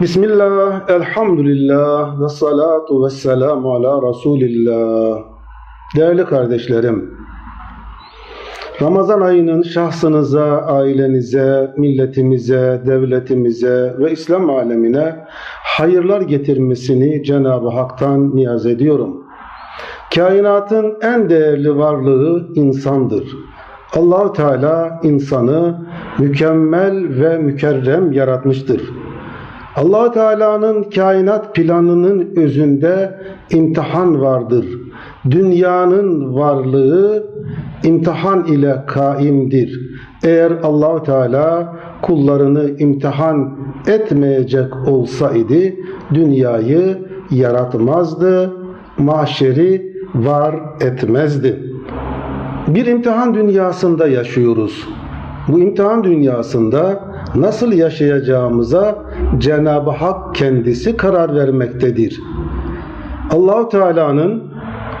Bismillah, elhamdülillah ve salatu ve selamu ala Resulillah. Değerli kardeşlerim, Ramazan ayının şahsınıza, ailenize, milletimize, devletimize ve İslam alemine hayırlar getirmesini Cenab-ı Hak'tan niyaz ediyorum. Kainatın en değerli varlığı insandır. Allahu Teala insanı mükemmel ve mükerrem yaratmıştır. Allah Teala'nın kainat planının özünde imtihan vardır. Dünyanın varlığı imtihan ile kaimdir. Eğer allah Teala kullarını imtihan etmeyecek olsaydı dünyayı yaratmazdı, mahşeri var etmezdi. Bir imtihan dünyasında yaşıyoruz. Bu imtihan dünyasında nasıl yaşayacağımıza Cenab-ı Hak kendisi karar vermektedir. Allahu Teala'nın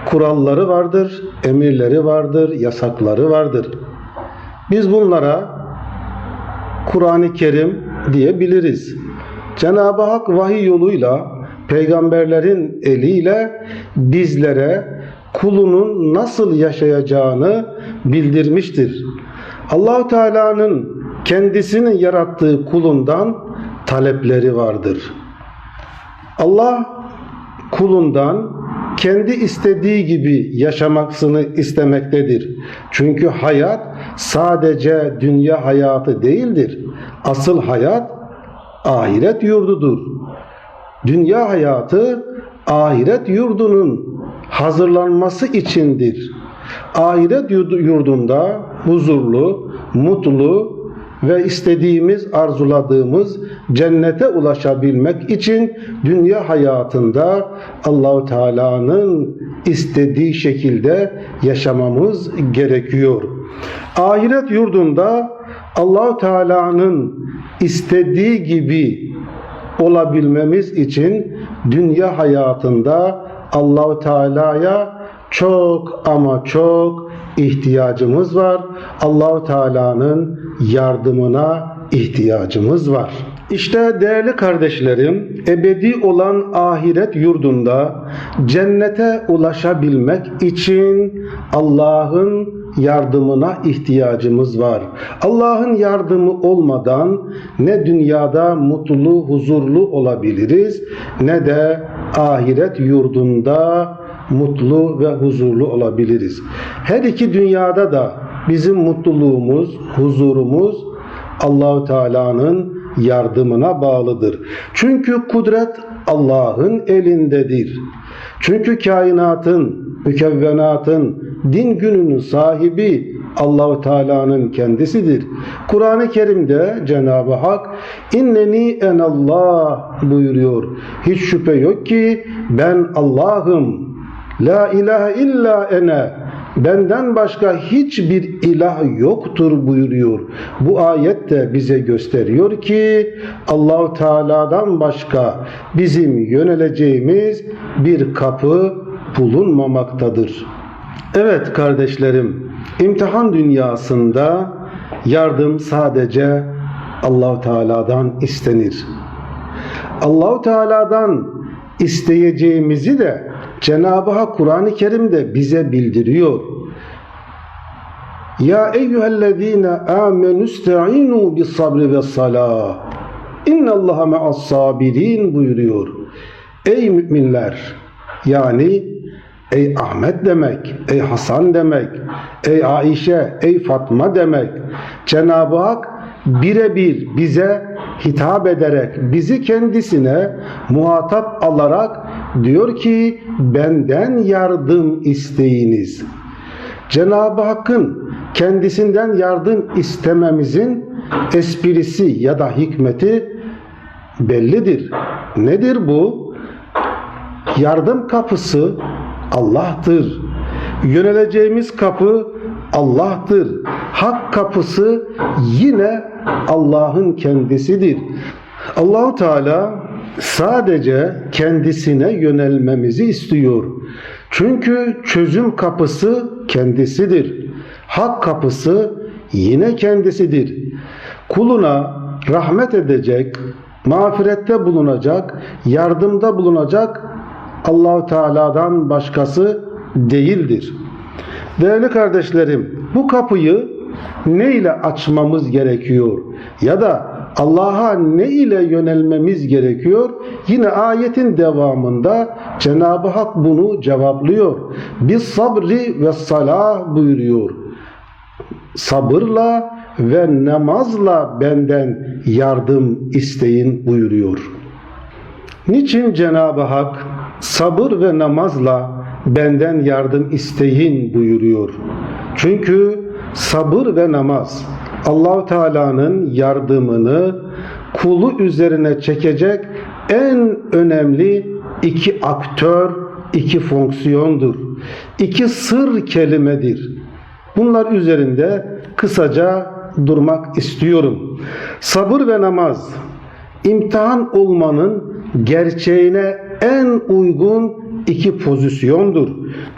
kuralları vardır, emirleri vardır, yasakları vardır. Biz bunlara Kur'an-ı Kerim diyebiliriz. Cenab-ı Hak vahiy yoluyla peygamberlerin eliyle bizlere kulunun nasıl yaşayacağını bildirmiştir. Allahu Teala'nın kendisinin yarattığı kulundan talepleri vardır. Allah kulundan kendi istediği gibi yaşamasını istemektedir. Çünkü hayat sadece dünya hayatı değildir. Asıl hayat ahiret yurdudur. Dünya hayatı ahiret yurdunun hazırlanması içindir. Ahiret yurdunda huzurlu, mutlu ve istediğimiz, arzuladığımız cennete ulaşabilmek için dünya hayatında Allahu Teala'nın istediği şekilde yaşamamız gerekiyor. Ahiret yurdunda Allahu Teala'nın istediği gibi olabilmemiz için dünya hayatında Allahu Teala'ya çok ama çok ihtiyacımız var. Allahu Teala'nın yardımına ihtiyacımız var. İşte değerli kardeşlerim, ebedi olan ahiret yurdunda cennete ulaşabilmek için Allah'ın yardımına ihtiyacımız var. Allah'ın yardımı olmadan ne dünyada mutlu, huzurlu olabiliriz ne de ahiret yurdunda mutlu ve huzurlu olabiliriz. Her iki dünyada da bizim mutluluğumuz, huzurumuz Allahu Teala'nın yardımına bağlıdır. Çünkü kudret Allah'ın elindedir. Çünkü kainatın, mükevvenatın, din gününün sahibi Allahu Teala'nın kendisidir. Kur'an-ı Kerim'de Cenab-ı Hak inneni en Allah buyuruyor. Hiç şüphe yok ki ben Allah'ım. La ilahe illa ene. Benden başka hiçbir ilah yoktur buyuruyor. Bu ayet de bize gösteriyor ki Allahu Teala'dan başka bizim yöneleceğimiz bir kapı bulunmamaktadır. Evet kardeşlerim, imtihan dünyasında yardım sadece Allahu Teala'dan istenir. Allahu Teala'dan isteyeceğimizi de Cenab-ı Hak Kur'an-ı Kerim'de bize bildiriyor. Ya eyyühellezine amenu ista'inu bis sabri ve salah. İnnallaha ma'as sabirin buyuruyor. Ey müminler yani ey Ahmet demek, ey Hasan demek, ey Ayşe, ey Fatma demek. Cenab-ı Hak birebir bize hitap ederek bizi kendisine muhatap alarak diyor ki benden yardım isteyiniz. Cenab-ı Hakk'ın kendisinden yardım istememizin esprisi ya da hikmeti bellidir. Nedir bu? Yardım kapısı Allah'tır. Yöneleceğimiz kapı Allah'tır. Hak kapısı yine Allah'ın kendisidir. Allahu Teala sadece kendisine yönelmemizi istiyor. Çünkü çözüm kapısı kendisidir. Hak kapısı yine kendisidir. Kuluna rahmet edecek, mağfirette bulunacak, yardımda bulunacak Allahu Teala'dan başkası değildir. Değerli kardeşlerim, bu kapıyı ne ile açmamız gerekiyor? Ya da Allah'a ne ile yönelmemiz gerekiyor? Yine ayetin devamında Cenab-ı Hak bunu cevaplıyor. Biz sabri ve salah buyuruyor. Sabırla ve namazla benden yardım isteyin buyuruyor. Niçin Cenab-ı Hak sabır ve namazla benden yardım isteyin buyuruyor? Çünkü sabır ve namaz Allahu Teala'nın yardımını kulu üzerine çekecek en önemli iki aktör, iki fonksiyondur. İki sır kelimedir. Bunlar üzerinde kısaca durmak istiyorum. Sabır ve namaz imtihan olmanın gerçeğine en uygun iki pozisyondur.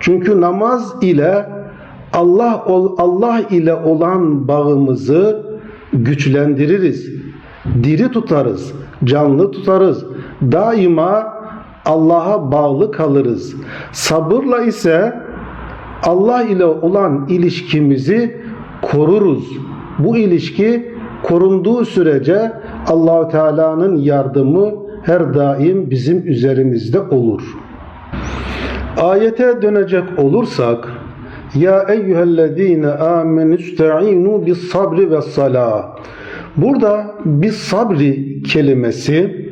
Çünkü namaz ile Allah Allah ile olan bağımızı güçlendiririz. Diri tutarız, canlı tutarız. Daima Allah'a bağlı kalırız. Sabırla ise Allah ile olan ilişkimizi koruruz. Bu ilişki korunduğu sürece Allahu Teala'nın yardımı her daim bizim üzerimizde olur. Ayete dönecek olursak ya eyyühellezine amenü ista'inu bis sabri ve salah. Burada bis sabri kelimesi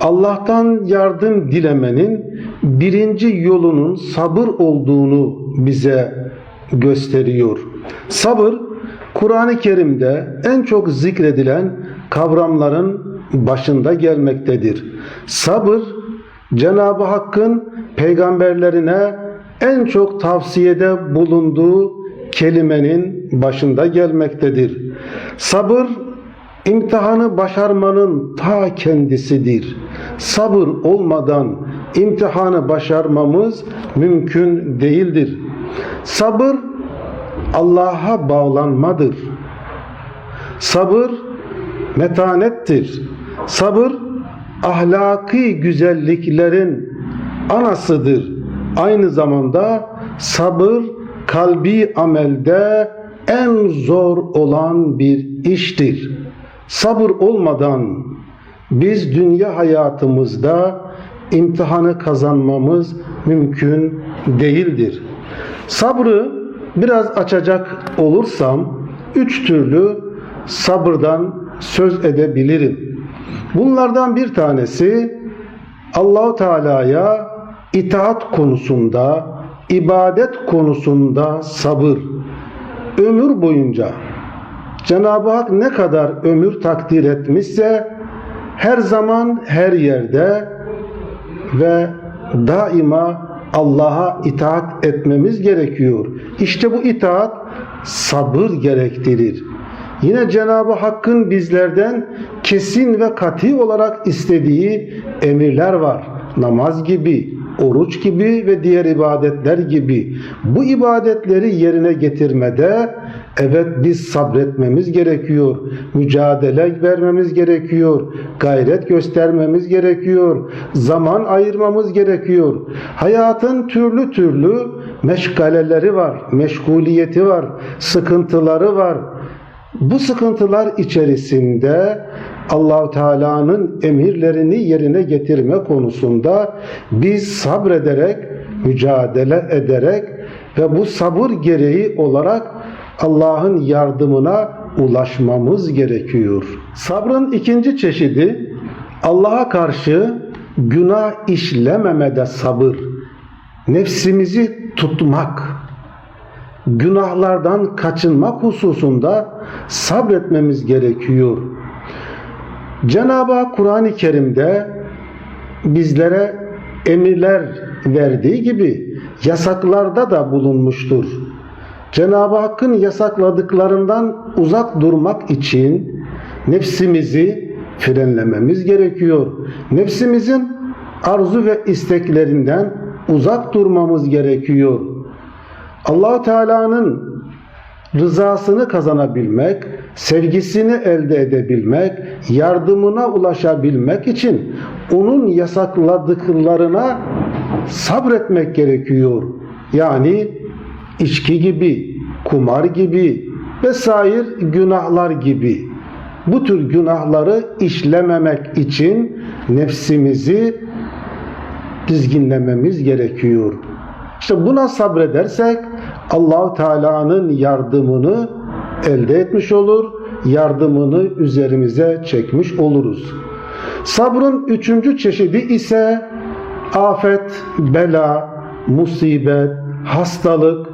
Allah'tan yardım dilemenin birinci yolunun sabır olduğunu bize gösteriyor. Sabır Kur'an-ı Kerim'de en çok zikredilen kavramların başında gelmektedir. Sabır Cenab-ı Hakk'ın peygamberlerine en çok tavsiyede bulunduğu kelimenin başında gelmektedir. Sabır imtihanı başarmanın ta kendisidir. Sabır olmadan imtihanı başarmamız mümkün değildir. Sabır Allah'a bağlanmadır. Sabır metanettir. Sabır ahlaki güzelliklerin anasıdır. Aynı zamanda sabır kalbi amelde en zor olan bir iştir. Sabır olmadan biz dünya hayatımızda imtihanı kazanmamız mümkün değildir. Sabrı biraz açacak olursam üç türlü sabırdan söz edebilirim. Bunlardan bir tanesi Allahu Teala'ya itaat konusunda, ibadet konusunda sabır. Ömür boyunca Cenab-ı Hak ne kadar ömür takdir etmişse her zaman her yerde ve daima Allah'a itaat etmemiz gerekiyor. İşte bu itaat sabır gerektirir. Yine Cenab-ı Hakk'ın bizlerden kesin ve kati olarak istediği emirler var. Namaz gibi, oruç gibi ve diğer ibadetler gibi. Bu ibadetleri yerine getirmede evet biz sabretmemiz gerekiyor. Mücadele vermemiz gerekiyor. Gayret göstermemiz gerekiyor. Zaman ayırmamız gerekiyor. Hayatın türlü türlü meşgaleleri var, meşguliyeti var, sıkıntıları var. Bu sıkıntılar içerisinde Allahu Teala'nın emirlerini yerine getirme konusunda biz sabrederek, mücadele ederek ve bu sabır gereği olarak Allah'ın yardımına ulaşmamız gerekiyor. Sabrın ikinci çeşidi Allah'a karşı günah işlememede sabır. Nefsimizi tutmak, günahlardan kaçınmak hususunda sabretmemiz gerekiyor. Cenab-ı Hak Kur'an-ı Kerim'de bizlere emirler verdiği gibi yasaklarda da bulunmuştur. Cenab-ı Hakk'ın yasakladıklarından uzak durmak için nefsimizi frenlememiz gerekiyor. Nefsimizin arzu ve isteklerinden uzak durmamız gerekiyor. allah Teala'nın rızasını kazanabilmek, sevgisini elde edebilmek, yardımına ulaşabilmek için onun yasakladıklarına sabretmek gerekiyor. Yani içki gibi, kumar gibi vesaire günahlar gibi. Bu tür günahları işlememek için nefsimizi dizginlememiz gerekiyor. İşte buna sabredersek Allahu Teala'nın yardımını elde etmiş olur, yardımını üzerimize çekmiş oluruz. Sabrın üçüncü çeşidi ise afet, bela, musibet, hastalık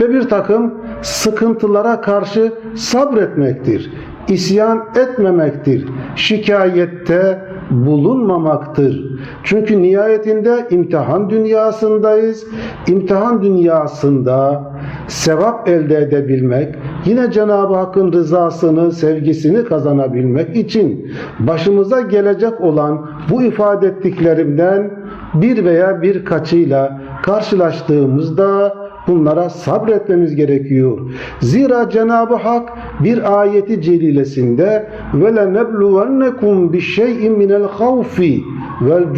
ve bir takım sıkıntılara karşı sabretmektir. İsyan etmemektir. Şikayette bulunmamaktır. Çünkü nihayetinde imtihan dünyasındayız. İmtihan dünyasında sevap elde edebilmek, yine Cenab-ı Hakk'ın rızasını, sevgisini kazanabilmek için başımıza gelecek olan bu ifade ettiklerimden bir veya birkaçıyla karşılaştığımızda bunlara sabretmemiz gerekiyor. Zira Cenab-ı Hak bir ayeti celilesinde ve lenebluvennekum bi şey'in minel havfi vel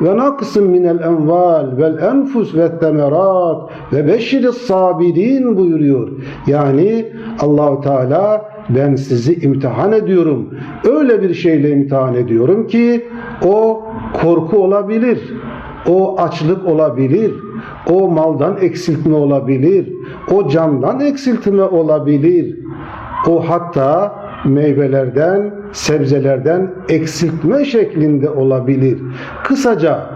ve naqsın minel enval vel enfus ve temerat ve beşiris sabirin buyuruyor. Yani Allahu Teala ben sizi imtihan ediyorum. Öyle bir şeyle imtihan ediyorum ki o korku olabilir. O açlık olabilir. O maldan eksiltme olabilir. O candan eksiltme olabilir. O hatta meyvelerden, sebzelerden eksiltme şeklinde olabilir. Kısaca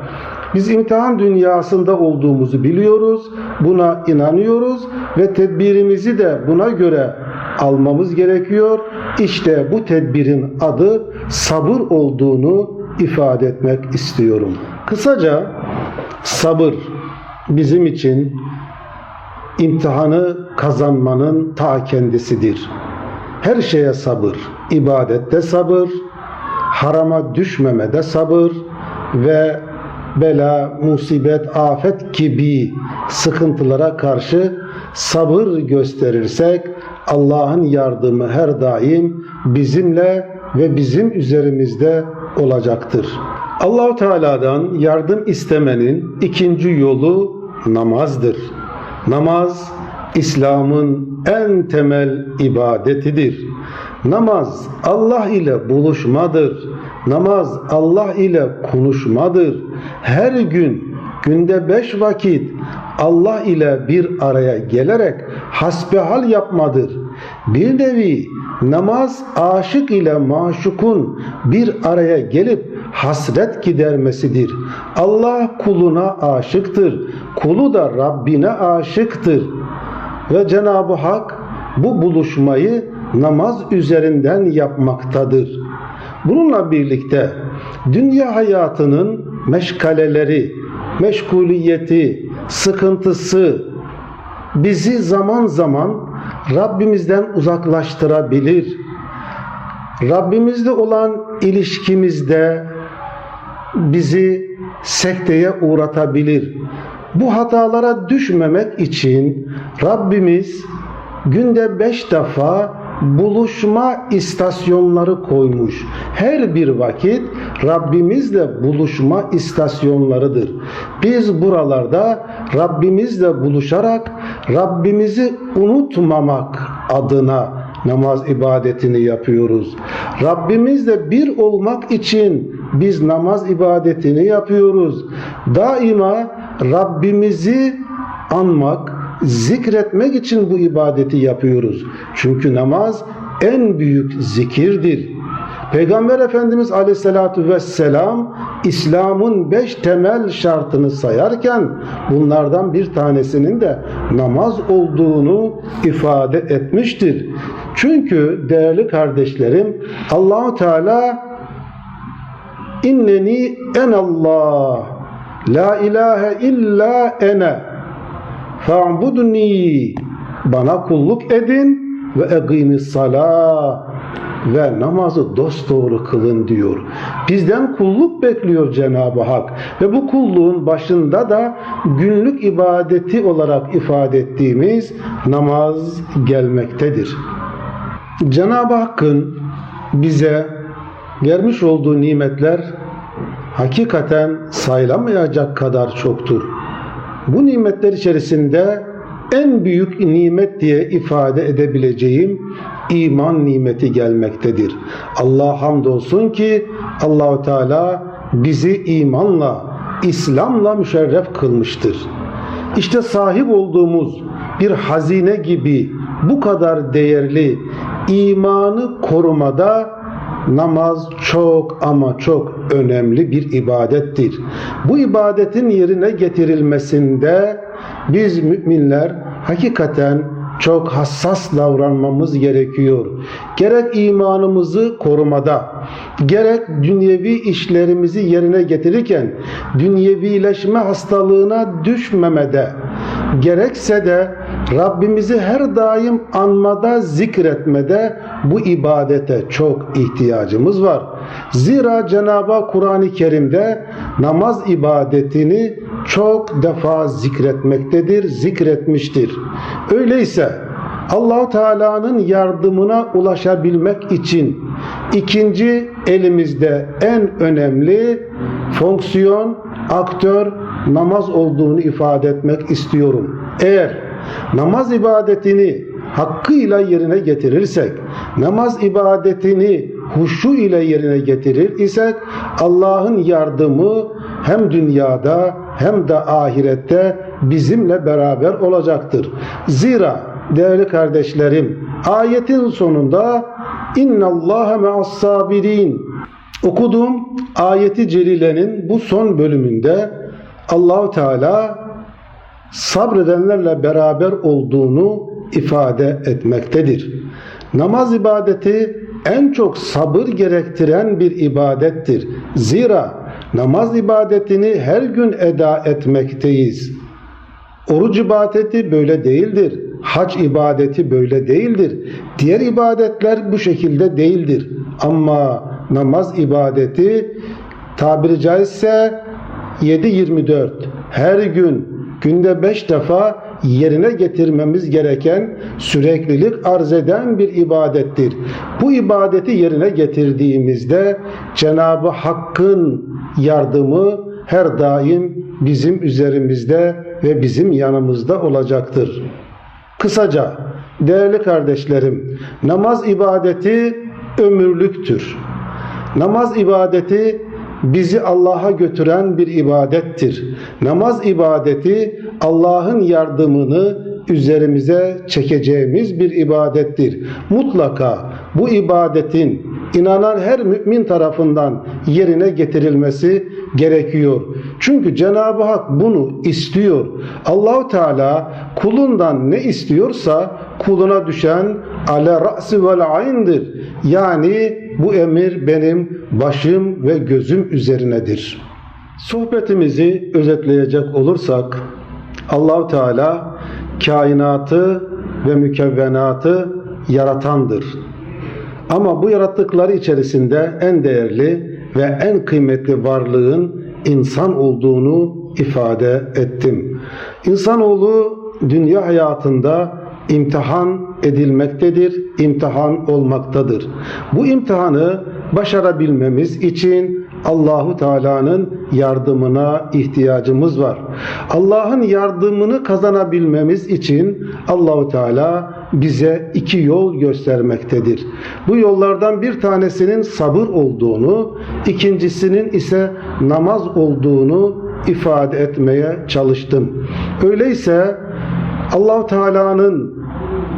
biz imtihan dünyasında olduğumuzu biliyoruz, buna inanıyoruz ve tedbirimizi de buna göre almamız gerekiyor. İşte bu tedbirin adı sabır olduğunu ifade etmek istiyorum. Kısaca sabır bizim için imtihanı kazanmanın ta kendisidir. Her şeye sabır, ibadette sabır, harama düşmemede sabır ve bela, musibet, afet gibi sıkıntılara karşı sabır gösterirsek Allah'ın yardımı her daim bizimle ve bizim üzerimizde olacaktır. Allahu Teala'dan yardım istemenin ikinci yolu namazdır. Namaz İslam'ın en temel ibadetidir. Namaz Allah ile buluşmadır. Namaz Allah ile konuşmadır. Her gün günde beş vakit Allah ile bir araya gelerek hasbihal yapmadır. Bir nevi namaz aşık ile maşukun bir araya gelip hasret gidermesidir. Allah kuluna aşıktır. Kulu da Rabbine aşıktır. Ve Cenab-ı Hak bu buluşmayı namaz üzerinden yapmaktadır. Bununla birlikte dünya hayatının meşgaleleri, meşguliyeti, sıkıntısı bizi zaman zaman Rabbimizden uzaklaştırabilir. Rabbimizle olan ilişkimizde bizi sekteye uğratabilir. Bu hatalara düşmemek için Rabbimiz günde beş defa buluşma istasyonları koymuş. Her bir vakit Rabbimizle buluşma istasyonlarıdır. Biz buralarda Rabbimizle buluşarak Rabbimizi unutmamak adına namaz ibadetini yapıyoruz. Rabbimizle bir olmak için biz namaz ibadetini yapıyoruz. Daima Rabbimizi anmak, zikretmek için bu ibadeti yapıyoruz. Çünkü namaz en büyük zikirdir. Peygamber Efendimiz Aleyhisselatü Vesselam İslam'ın beş temel şartını sayarken bunlardan bir tanesinin de namaz olduğunu ifade etmiştir. Çünkü değerli kardeşlerim Allahu Teala inneni en Allah la ilahe illa ene fa'budni bana kulluk edin ve egimis salah ve namazı dosdoğru kılın diyor. Bizden kulluk bekliyor Cenab-ı Hak ve bu kulluğun başında da günlük ibadeti olarak ifade ettiğimiz namaz gelmektedir. Cenab-ı Hakk'ın bize vermiş olduğu nimetler hakikaten sayılamayacak kadar çoktur. Bu nimetler içerisinde en büyük nimet diye ifade edebileceğim iman nimeti gelmektedir. Allah hamdolsun ki Allahu Teala bizi imanla, İslam'la müşerref kılmıştır. İşte sahip olduğumuz bir hazine gibi bu kadar değerli imanı korumada namaz çok ama çok önemli bir ibadettir. Bu ibadetin yerine getirilmesinde biz müminler hakikaten çok hassas davranmamız gerekiyor. Gerek imanımızı korumada, gerek dünyevi işlerimizi yerine getirirken dünyevileşme hastalığına düşmemede, gerekse de Rabbimizi her daim anmada, zikretmede bu ibadete çok ihtiyacımız var. Zira Cenab-ı Kur'an-ı Kerim'de namaz ibadetini çok defa zikretmektedir, zikretmiştir. Öyleyse Allahu Teala'nın yardımına ulaşabilmek için ikinci elimizde en önemli fonksiyon, aktör namaz olduğunu ifade etmek istiyorum. Eğer namaz ibadetini hakkıyla yerine getirirsek, namaz ibadetini huşu ile yerine getirir isek Allah'ın yardımı hem dünyada hem de ahirette bizimle beraber olacaktır. Zira değerli kardeşlerim ayetin sonunda inna Allaha ma'as sabirin okuduğum ayeti celilenin bu son bölümünde Allahu Teala sabredenlerle beraber olduğunu ifade etmektedir. Namaz ibadeti en çok sabır gerektiren bir ibadettir. Zira namaz ibadetini her gün eda etmekteyiz. Oruç ibadeti böyle değildir. Hac ibadeti böyle değildir. Diğer ibadetler bu şekilde değildir. Ama namaz ibadeti tabiri caizse 7-24 her gün günde 5 defa yerine getirmemiz gereken süreklilik arz eden bir ibadettir. Bu ibadeti yerine getirdiğimizde Cenab-ı Hakk'ın yardımı her daim bizim üzerimizde ve bizim yanımızda olacaktır. Kısaca değerli kardeşlerim namaz ibadeti ömürlüktür. Namaz ibadeti bizi Allah'a götüren bir ibadettir. Namaz ibadeti Allah'ın yardımını üzerimize çekeceğimiz bir ibadettir. Mutlaka bu ibadetin inanan her mümin tarafından yerine getirilmesi gerekiyor. Çünkü Cenab-ı Hak bunu istiyor. Allahu Teala kulundan ne istiyorsa kuluna düşen ale ra'si vel ayn'dir. Yani bu emir benim başım ve gözüm üzerinedir. Sohbetimizi özetleyecek olursak Allahu Teala kainatı ve mükevvenatı yaratandır. Ama bu yarattıkları içerisinde en değerli ve en kıymetli varlığın insan olduğunu ifade ettim. İnsanoğlu dünya hayatında imtihan edilmektedir, imtihan olmaktadır. Bu imtihanı başarabilmemiz için Allahu Teala'nın yardımına ihtiyacımız var. Allah'ın yardımını kazanabilmemiz için Allahu Teala bize iki yol göstermektedir. Bu yollardan bir tanesinin sabır olduğunu, ikincisinin ise namaz olduğunu ifade etmeye çalıştım. Öyleyse Allahu Teala'nın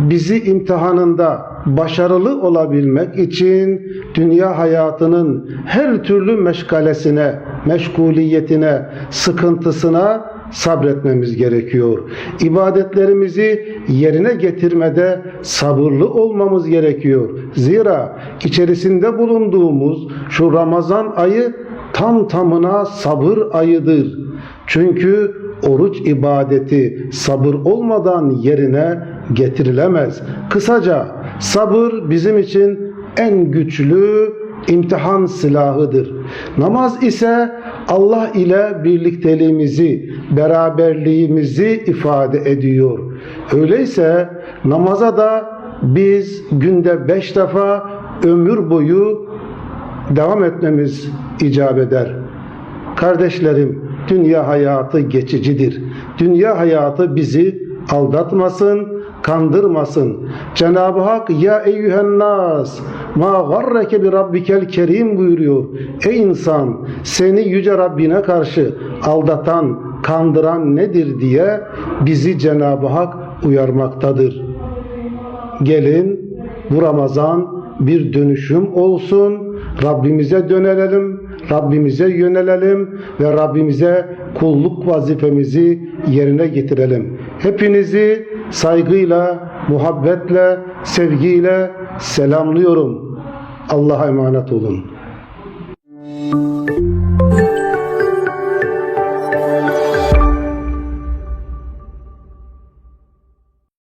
bizi imtihanında başarılı olabilmek için dünya hayatının her türlü meşgalesine, meşguliyetine, sıkıntısına sabretmemiz gerekiyor. İbadetlerimizi yerine getirmede sabırlı olmamız gerekiyor. Zira içerisinde bulunduğumuz şu Ramazan ayı tam tamına sabır ayıdır. Çünkü oruç ibadeti sabır olmadan yerine getirilemez. Kısaca sabır bizim için en güçlü imtihan silahıdır. Namaz ise Allah ile birlikteliğimizi, beraberliğimizi ifade ediyor. Öyleyse namaza da biz günde beş defa ömür boyu devam etmemiz icap eder. Kardeşlerim, dünya hayatı geçicidir. Dünya hayatı bizi aldatmasın, kandırmasın. Cenab-ı Hak ya eyyühen nas ma garreke bi rabbikel kerim buyuruyor. Ey insan seni yüce Rabbine karşı aldatan, kandıran nedir diye bizi Cenab-ı Hak uyarmaktadır. Gelin bu Ramazan bir dönüşüm olsun. Rabbimize dönelim, Rabbimize yönelelim ve Rabbimize kulluk vazifemizi yerine getirelim. Hepinizi saygıyla, muhabbetle, sevgiyle selamlıyorum. Allah'a emanet olun.